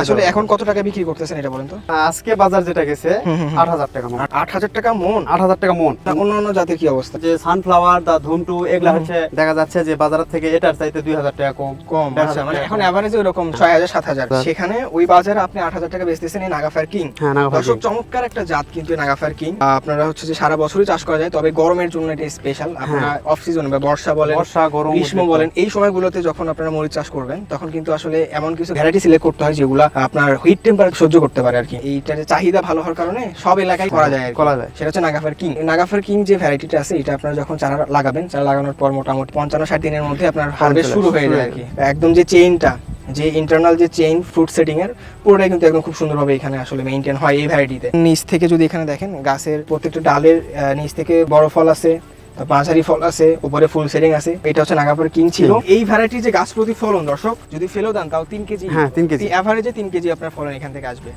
আসলে এখন কত টাকা বিক্রি করতেছেন এটা বলেন তো? আজকে বাজার যেটা গেছে। আট হাজার টাকা মন। আট হাজার টাকা মন? আট হাজার টাকা মন। না, অন্য অন্য জাতের কি অবস্থা? যে সানফ্লাওয়ার দা ধুমটু এগুলা হচ্ছে দেখা যাচ্ছে যে বাজার থেকে এটার চাইতে দুই হাজার টাকা কম। কম আচ্ছা মানে এখন। অ্যাভারেজে ছয় হাজার সাত হাজার। হ্যাঁ। সেখানে ওই বাজারে আপনি আট হাজার টাকা বেচতেছেন এই নাগাফার কিং হ্যাঁ দর্শক চমৎকার একটা জাত কিন্তু নাগাফার কিং আপনারা হচ্ছে যে সারা বছরই চাষ করা যায় তবে গরমের জন্য এটা স্পেশাল আপনারা অফ সিজন বা বর্ষা বলেন বর্ষা গরম গ্রীষ্ম বলেন এই সময়গুলোতে যখন আপনারা মরিচ চাষ করবেন তখন কিন্তু আসলে এমন কিছু ভ্যারাইটি সিলেক্ট করতে হয় যেগুলো আপনার হিট টেম্পারেচার সহ্য করতে পারে আর কি। এইটার যে চাহিদা ভালো হওয়ার কারণে সব এলাকায় করা যায় আর করা যায়। সেটা হচ্ছে নাগাফার কিং। নাগাফার কিং যে ভ্যারাইটিটা আছে এটা আপনারা যখন চারা লাগাবেন চারা লাগানোর পর মোটামুটি পঞ্চান্ন ষাট দিনের মধ্যে আপনার হারভেস্ট শুরু হয়ে যায় আর কি। একদম যে চেইনটা যে ইন্টারনাল যে চেইন ফ্রুট সেটিং এর পুরোটাই কিন্তু একদম খুব সুন্দরভাবে এখানে আসলে মেইনটেইন হয় এই ভ্যারাইটিতে নিচ থেকে যদি এখানে দেখেন গাছের প্রত্যেকটা ডালের নিচ থেকে বড় ফল আছে তারপর মাঝারি ফল আছে উপরে ফুল সেটিং আছে এটা হচ্ছে নাগাপুর কিং ছিল। এই ভ্যারাইটি যে গাছ প্রতি ফলন দর্শক যদি ফেলো দেন তাও তিন কেজি। হ্যাঁ তিন কেজি। অ্যাভারেজে তিন কেজি আপনার ফলন এখান থেকে আসবে।